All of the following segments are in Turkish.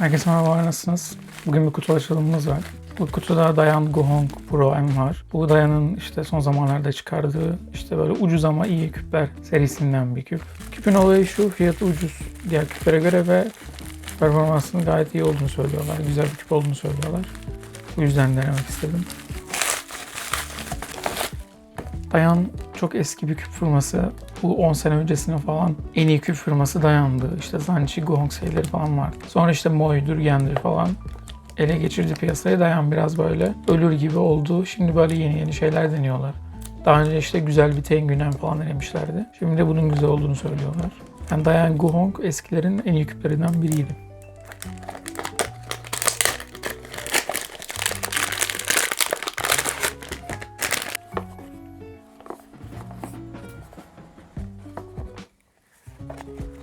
Herkese merhaba, nasılsınız? Bugün bir kutu açılımımız var. Bu kutuda Dayan Gohong Pro M var. Bu Dayan'ın işte son zamanlarda çıkardığı işte böyle ucuz ama iyi küpler serisinden bir küp. Küpün olayı şu, fiyatı ucuz diğer küplere göre ve performansının gayet iyi olduğunu söylüyorlar. Güzel bir küp olduğunu söylüyorlar. Bu yüzden denemek istedim. Dayan çok eski bir küp firması. Bu 10 sene öncesine falan en iyi küp firması Dayan'dı. İşte Zanchi, Gong serileri falan vardı. Sonra işte Moy'dur, Gen'dir falan ele geçirdi piyasayı. Dayan biraz böyle ölür gibi oldu. Şimdi böyle yeni yeni şeyler deniyorlar. Daha önce işte güzel bir Tengunen falan denemişlerdi. Şimdi de bunun güzel olduğunu söylüyorlar. Yani Dayan Guhong eskilerin en iyi küplerinden biriydi.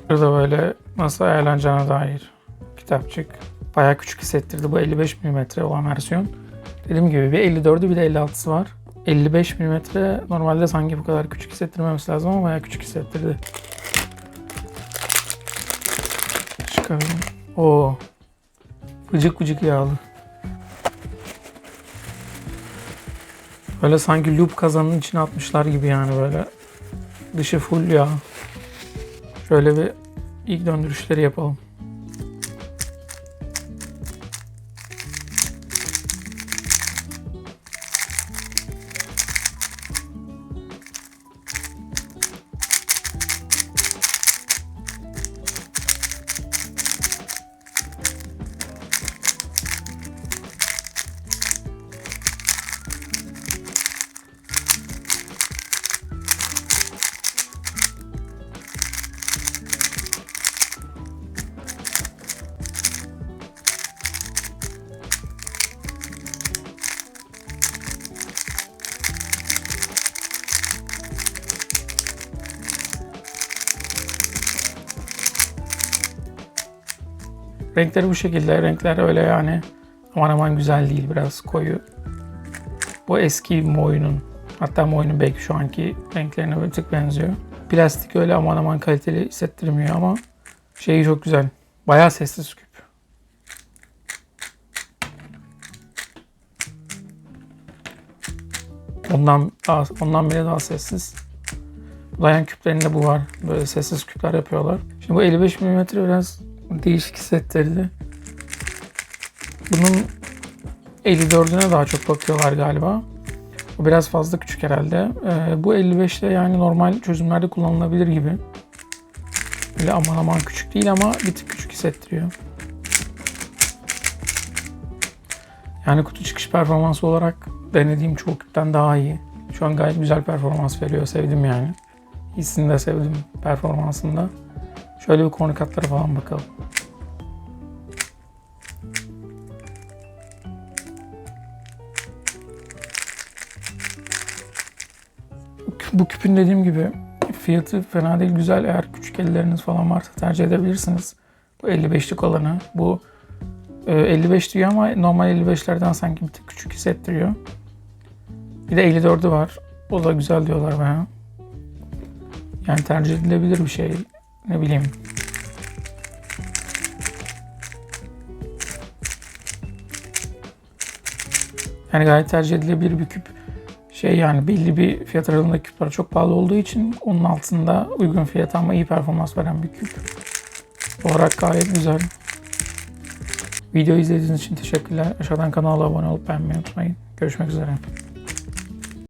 Burada böyle nasıl ayarlanacağına dair kitapçık. Bayağı küçük hissettirdi. Bu 55 mm olan versiyon. Dediğim gibi bir 54'ü bir de 56'sı var. 55 mm normalde sanki bu kadar küçük hissettirmemesi lazım ama bayağı küçük hissettirdi. Çıkaralım. Oo. Vıcık vıcık yağlı. Böyle sanki loop kazanın içine atmışlar gibi yani böyle. Dışı full yağ. Şöyle bir ilk döndürüşleri yapalım. Renkleri bu şekilde. Renkler öyle yani aman aman güzel değil. Biraz koyu. Bu eski Moy'un hatta Moy'un belki şu anki renklerine bir tık benziyor. Plastik öyle aman aman kaliteli hissettirmiyor ama şeyi çok güzel. Bayağı sessiz küp. Ondan daha, ondan bile daha sessiz. Dayan küplerinde bu var. Böyle sessiz küpler yapıyorlar. Şimdi bu 55 mm biraz değişik hissettirdi. Bunun 54'üne daha çok bakıyorlar galiba. Bu biraz fazla küçük herhalde. Ee, bu 55'te yani normal çözümlerde kullanılabilir gibi. Böyle aman aman küçük değil ama bir tık küçük hissettiriyor. Yani kutu çıkış performansı olarak denediğim çoğu küpten daha iyi. Şu an gayet güzel performans veriyor. Sevdim yani. Hissini de sevdim performansında. Şöyle bir konu katlara falan bakalım. Bu küpün dediğim gibi fiyatı fena değil güzel. Eğer küçük elleriniz falan varsa tercih edebilirsiniz. Bu 55'lik olanı. Bu e, 55 diyor ama normal 55'lerden sanki bir tık küçük hissettiriyor. Bir de 54'ü var. O da güzel diyorlar bana. Yani tercih edilebilir bir şey. Ne bileyim. Yani gayet tercih edilebilir bir küp. Şey yani belli bir fiyat aralığında küpler çok pahalı olduğu için onun altında uygun fiyat ama iyi performans veren bir küp. Olarak gayet güzel. Videoyu izlediğiniz için teşekkürler. Aşağıdan kanala abone olup beğenmeyi unutmayın. Görüşmek üzere.